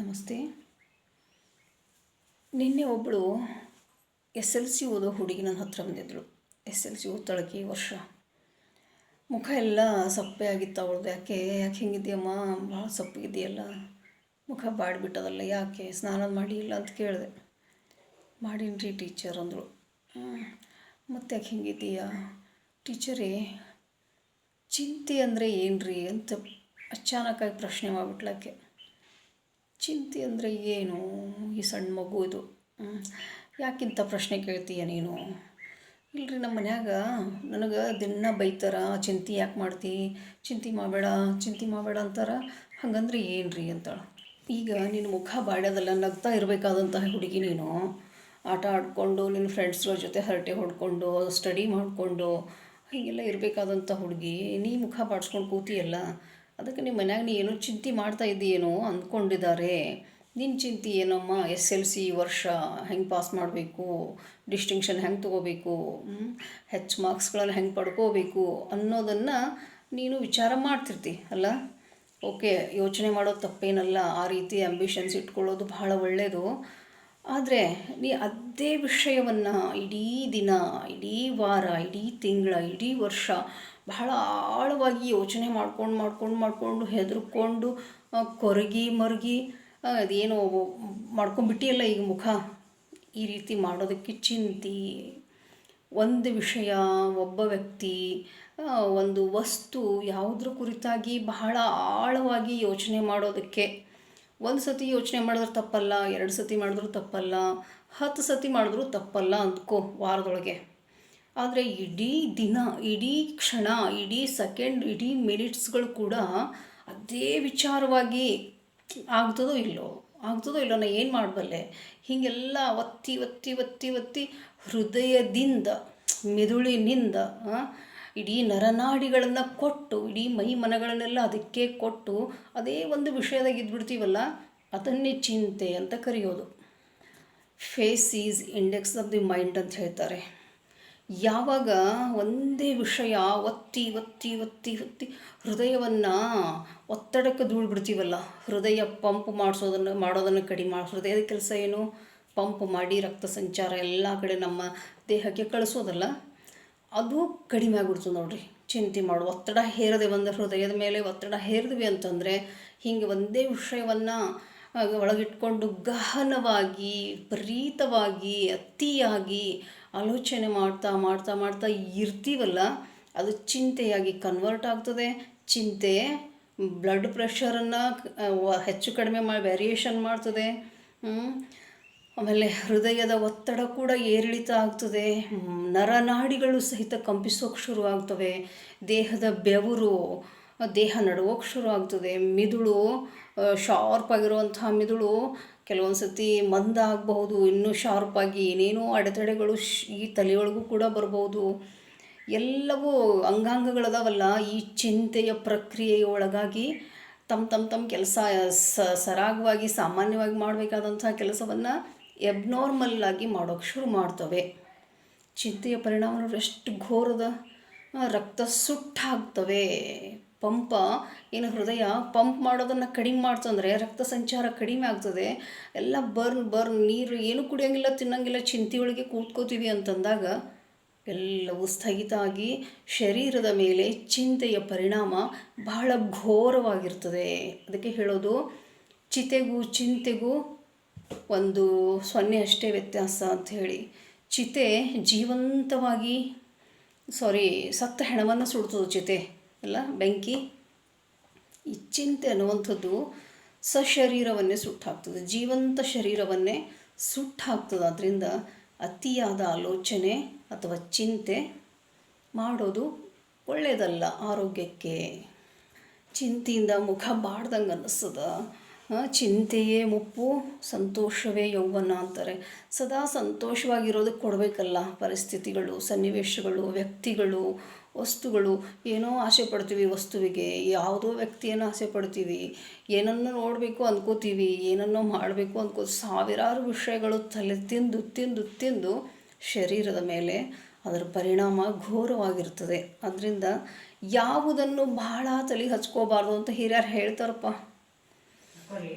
ನಮಸ್ತೆ. ನಿನ್ನೆ ಒಬ್ಬಳು ಎಸ್ ಎಲ್ ಸಿ ಓದೋ ಹುಡುಗಿ ನನ್ನ ಹತ್ರ ಬಂದಿದ್ದಳು ಎಸ್ ಎಲ್ ಸಿ ಓದ್ತಾಳಕ್ಕೆ ಈ ವರ್ಷ. ಮುಖ ಎಲ್ಲ ಸಪ್ಪೆ ಆಗಿತ್ತು ಅವಳದು. ಯಾಕೆ ಯಾಕೆ ಹಿಂಗಿದೆಯಮ್ಮ ಭಾಳ ಸಪ್ಪಗಿದೆಯಲ್ಲ ಮುಖ ಬಾಡಿಬಿಟ್ಟದಲ್ಲ ಯಾಕೆ? ಸ್ನಾನ ಮಾಡಿಲ್ಲ ಅಂತ ಕೇಳಿದೆ. ಮಾಡೀನಿ ಟೀಚರ್ ಅಂದಳು. ಮತ್ತೆ ಯಾಕೆ ಹಿಂಗಿದೆಯಾ ಟೀಚರೇ, ಚಿಂತೆ ಅಂದರೆ ಏನು ರೀ ಅಂತ ಅಚಾನಕ್ಕಾಗಿ ಪ್ರಶ್ನೆ ಮಾಡಿಬಿಟ್ಲಕ್ಕೆ ಚಿಂತೆ ಅಂದರೆ ಏನು? ಈ ಸಣ್ಣ ಮಗು ಇದು. ಯಾಕಿಂತ ಪ್ರಶ್ನೆ ಕೇಳ್ತೀಯ ನೀನು? ಇಲ್ರಿ ನಮ್ಮ ಮನ್ಯಾಗ ನನಗೆ ದಿನ ಬೈತಾರ, ಚಿಂತೆ ಯಾಕೆ ಮಾಡ್ತಿ? ಚಿಂತೆ ಮಾಡಬೇಡ ಚಿಂತೆ ಮಾಡಬೇಡ ಅಂತಾರ. ಹಂಗಂದ್ರೆ ಏನು ರೀ ಅಂತಾಳೆ. ಈಗ ನಿನ್ನ ಮುಖ ಬಾಡ್ಯದಲ್ಲ ನಗ್ತಾ ಇರಬೇಕಾದಂತಹ ಹುಡುಗಿ ನೀನು. ಆಟ ಆಡಿಕೊಂಡು ನಿನ್ನ ಫ್ರೆಂಡ್ಸ್ಗಳ ಜೊತೆ ಹರಟೆ ಹೊಡ್ಕೊಂಡು ಸ್ಟಡಿ ಮಾಡಿಕೊಂಡು, ಹೀಗೆಲ್ಲ ಇರಬೇಕಾದಂಥ ಹುಡುಗಿ. ನೀ ಮುಖ ಬಾಡಿಸ್ಕೊಂಡು ಕೂತಿಯಲ್ಲ. ಅದಕ್ಕೆ ನಿಮ್ಮ ಮನ್ಯಾಗ ನೀ ಏನೋ ಚಿಂತೆ ಮಾಡ್ತಾ ಇದ್ದೀಯೇನೋ ಅಂದ್ಕೊಂಡಿದ್ದಾರೆ. ನಿನ್ನ ಚಿಂತೆ ಏನಮ್ಮ? ಎಸ್ ಎಲ್ ಸಿ ವರ್ಷ ಹೆಂಗೆ ಪಾಸ್ ಮಾಡಬೇಕು? ಡಿಸ್ಟಿಂಕ್ಷನ್ ಹೆಂಗೆ ತೊಗೋಬೇಕು? ಹೆಚ್ಚು ಮಾರ್ಕ್ಸ್ಗಳನ್ನು ಹೆಂಗೆ ಪಡ್ಕೋಬೇಕು ಅನ್ನೋದನ್ನು ನೀನು ವಿಚಾರ ಮಾಡ್ತಿರ್ತಿ, ಅಲ್ಲ? ಓಕೆ ಯೋಚನೆ ಮಾಡೋದು ತಪ್ಪೇನಲ್ಲ. ಆ ರೀತಿ ಆಂಬಿಷನ್ಸ್ ಇಟ್ಕೊಳ್ಳೋದು ಬಹಳ ಒಳ್ಳೆಯದು ಆದರೆ ನೀ ಅದೇ ವಿಷಯವನ್ನು ಇಡೀ ದಿನ, ಇಡೀ ವಾರ, ಇಡೀ ತಿಂಗಳ, ಇಡೀ ವರ್ಷ ಬಹಳ ಆಳವಾಗಿ ಯೋಚನೆ ಮಾಡ್ಕೊಂಡು ಮಾಡ್ಕೊಂಡು, ಮಾಡಿಕೊಂಡು ಹೆದರ್ಕೊಂಡು ಕೊರಗಿ, ಮರಗಿ ಅದೇನೋ ಮಾಡ್ಕೊಂಡ್ಬಿಟ್ಟಿಯಲ್ಲ ಈಗ ಮುಖ. ಈ ರೀತಿ ಮಾಡೋದಕ್ಕೆ ಚಿಂತೆ. ಒಂದು ವಿಷಯ, ಒಬ್ಬ ವ್ಯಕ್ತಿ ಒಂದು ವಸ್ತು ಯಾವುದ್ರ ಕುರಿತಾಗಿ ಬಹಳ ಆಳವಾಗಿ ಯೋಚನೆ ಮಾಡೋದಕ್ಕೆ ಒಂದು ಸತಿ ಯೋಚನೆ ಮಾಡಿದ್ರೆ ತಪ್ಪಲ್ಲ, ಎರಡು ಸತಿ ಮಾಡಿದ್ರೂ ತಪ್ಪಲ್ಲ, ಹತ್ತು ಸತಿ ಮಾಡಿದ್ರೂ ತಪ್ಪಲ್ಲ ಅಂದ್ಕೋ ವಾರದೊಳಗೆ. ಆದರೆ ಇಡೀ ದಿನ, ಇಡೀ ಕ್ಷಣ, ಇಡೀ ಸೆಕೆಂಡ್, ಇಡೀ ಮಿನಿಟ್ಸ್ಗಳು ಕೂಡ ಅದೇ ವಿಚಾರವಾಗಿ ಆಗ್ತದೋ ಇಲ್ಲೋ ಆಗ್ತದೋ ಇಲ್ಲೋ ನಾನು ಏನು ಮಾಡಬಲ್ಲೆ? ಹೀಗೆಲ್ಲ ಒತ್ತಿ ಒತ್ತಿ ಒತ್ತಿ ಒತ್ತಿ ಹೃದಯದಿಂದ, ಮೆದುಳಿನಿಂದ ಇಡೀ ನರನಾಡಿಗಳನ್ನು ಕೊಟ್ಟು, ಇಡೀ ಮೈ ಮನಗಳನ್ನೆಲ್ಲ ಅದಕ್ಕೆ ಕೊಟ್ಟು, ಅದೇ ಒಂದು ವಿಷಯದಾಗ ಇದ್ಬಿಡ್ತೀವಲ್ಲ, ಅದನ್ನೇ ಚಿಂತೆ ಅಂತ ಕರೆಯೋದು. Face is index of the mind ಅಂತ ಹೇಳ್ತಾರೆ. ಯಾವಾಗ ಒಂದೇ ವಿಷಯ ಒತ್ತಿ ಒತ್ತಿ ಒತ್ತಿ ಒತ್ತಿ ಹೃದಯವನ್ನು ಒತ್ತಡಕ್ಕೆ ಧೂಳ್ಬಿಡ್ತೀವಲ್ಲ, ಹೃದಯ ಪಂಪ್ ಮಾಡಿಸೋದನ್ನು, ಮಾಡೋದನ್ನು ಕಡಿಮೆ ಹೃದಯದ ಕೆಲಸ ಏನು? ಪಂಪ್ ಮಾಡಿ ರಕ್ತ ಸಂಚಾರ ಎಲ್ಲ ಕಡೆ ನಮ್ಮ ದೇಹಕ್ಕೆ ಕಳಿಸೋದಲ್ಲ. ಅದು ಕಡಿಮೆ ಆಗ್ಬಿಡ್ತು ನೋಡಿರಿ. ಚಿಂತೆ ಮಾಡು, ಒತ್ತಡ ಹೇರದೆ ಒಂದು ಹೃದಯದ ಮೇಲೆ ಒತ್ತಡ ಹೇರಿದ್ವಿ ಅಂತಂದರೆ ಹಿಂಗೆ ಒಂದೇ ವಿಷಯವನ್ನು ಒಳಗಿಟ್ಕೊಂಡು ಗಹನವಾಗಿ ವಿಪರೀತವಾಗಿ ಅತಿಯಾಗಿ ಆಲೋಚನೆ ಮಾಡ್ತಾ ಮಾಡ್ತಾ ಮಾಡ್ತಾ ಇರ್ತೀವಲ್ಲ, ಅದು ಚಿಂತೆಯಾಗಿ ಕನ್ವರ್ಟ್ ಆಗ್ತದೆ. ಚಿಂತೆ ಬ್ಲಡ್ ಪ್ರೆಷರನ್ನು ಹೆಚ್ಚು ಕಡಿಮೆ ಮಾಡಿ ವೇರಿಯೇಷನ್ ಮಾಡ್ತದೆ. ಆಮೇಲೆ ಹೃದಯದ ಒತ್ತಡ ಕೂಡ ಏರಿಳಿತ ಆಗ್ತದೆ. ನರನಾಡಿಗಳು ಸಹಿತ ಕಂಪಿಸೋಕೆ ಶುರು ಆಗ್ತವೆ. ದೇಹದ ಬೆವರು, ದೇಹ ನಡುವೋಕೆ ಶುರು ಆಗ್ತದೆ. ಮಿದುಳು ಶಾರ್ಪ್ ಆಗಿರುವಂತಹ ಮಿದುಳು ಕೆಲವೊಂದು ಸತಿ ಮಂದ ಆಗಬಹುದು. ಇನ್ನೂ ಶಾರ್ಪಾಗಿ ಏನೇನೋ ಅಡೆತಡೆಗಳು ಈ ತಲೆಯೊಳಗೂ ಕೂಡ ಬರ್ಬೋದು ಎಲ್ಲವೂ ಅಂಗಾಂಗಗಳದಾವಲ್ಲ. ಈ ಚಿಂತೆಯ ಪ್ರಕ್ರಿಯೆಯ ಒಳಗಾಗಿ ತಮ್ಮ ತಮ್ಮ ತಮ್ಮ ಕೆಲಸ ಸರಾಗವಾಗಿ, ಸಾಮಾನ್ಯವಾಗಿ ಮಾಡಬೇಕಾದಂಥ ಕೆಲಸವನ್ನು ಎಬ್ನಾರ್ಮಲ್ ಆಗಿ ಮಾಡೋಕ್ಕೆ ಶುರು ಮಾಡ್ತವೆ. ಚಿಂತೆಯ ಪರಿಣಾಮ ಎಷ್ಟು ಘೋರದ ರಕ್ತ ಸುಟ್ಟಾಗ್ತವೆ. ಪಂಪ, ಏನು ಹೃದಯ ಪಂಪ್ ಮಾಡೋದನ್ನು ಕಡಿಮೆ ಮಾಡ್ತಂದರೆ ರಕ್ತ ಸಂಚಾರ ಕಡಿಮೆ ಆಗ್ತದೆ. ಎಲ್ಲ ಬರ್ನ್ ಬರ್ನ್, ನೀರು ಏನು ಕುಡಿಯೋಂಗಿಲ್ಲ, ತಿನ್ನೋಂಗಿಲ್ಲ ಚಿಂತೆಯೊಳಗೆ ಕೂತ್ಕೋತೀವಿ ಅಂತಂದಾಗ ಎಲ್ಲವೂ ಸ್ಥಗಿತ ಆಗಿ ಶರೀರದ ಮೇಲೆ ಚಿಂತೆಯ ಪರಿಣಾಮ ಬಹಳ ಘೋರವಾಗಿರ್ತದೆ. ಅದಕ್ಕೆ ಹೇಳೋದು, ಚಿತೆಗೂ ಚಿಂತೆಗೂ ಒಂದು ಸೊನ್ನೆ ಅಷ್ಟೇ ವ್ಯತ್ಯಾಸ ಅಂತ ಹೇಳಿ. ಚಿತೆ ಜೀವಂತವಾಗಿ ಸಾರಿ ಸತ್ತ ಹೆಣವನ್ನು ಸುಡ್ತದೆ ಚಿತೆ, ಅಲ್ಲ, ಬೆಂಕಿ? ಈ ಚಿಂತೆ ಅನ್ನುವಂಥದ್ದು ಸಶರೀರವನ್ನೇ ಸುಟ್ಟಾಕ್ತದೆ ಜೀವಂತ ಶರೀರವನ್ನೇ ಸುಟ್ಟಾಕ್ತದೆ ಅದರಿಂದ ಅತಿಯಾದ ಆಲೋಚನೆ ಅಥವಾ ಚಿಂತೆ ಮಾಡೋದು ಒಳ್ಳೆಯದಲ್ಲ ಆರೋಗ್ಯಕ್ಕೆ. ಚಿಂತೆಯಿಂದ ಮುಖ ಬಾಡ್ದಂಗೆ ಅನ್ನಿಸ್ತದ. ಚಿಂತೆಯೇ ಮುಪ್ಪು, ಸಂತೋಷವೇ ಯೌವನ ಅಂತಾರೆ. ಸದಾ ಸಂತೋಷವಾಗಿರೋದಕ್ಕೆ ಕೊಡಬೇಕಲ್ಲ. ಪರಿಸ್ಥಿತಿಗಳು, ಸನ್ನಿವೇಶಗಳು, ವ್ಯಕ್ತಿಗಳು, ವಸ್ತುಗಳು. ಏನೋ ಆಸೆ ಪಡ್ತೀವಿ ವಸ್ತುವಿಗೆ. ಯಾವುದೋ ವ್ಯಕ್ತಿಯನ್ನು ಆಸೆ ಪಡ್ತೀವಿ. ಏನನ್ನು ನೋಡಬೇಕು ಅಂದ್ಕೋತೀವಿ ಏನನ್ನೋ ಮಾಡಬೇಕು ಅಂದ್ಕೋ ಸಾವಿರಾರು ವಿಷಯಗಳು ತಲೆ ತಿಂದು ತಿಂದು ತಿಂದು ಶರೀರದ ಮೇಲೆ ಅದರ ಪರಿಣಾಮ ಘೋರವಾಗಿರ್ತದೆ. ಅದರಿಂದ ಯಾವುದನ್ನು ಬಹಳ ತಲೆ ಹಚ್ಕೋಬಾರ್ದು ಅಂತ ಹಿರಿಯರು ಹೇಳ್ತಾರಪ್ಪ. করে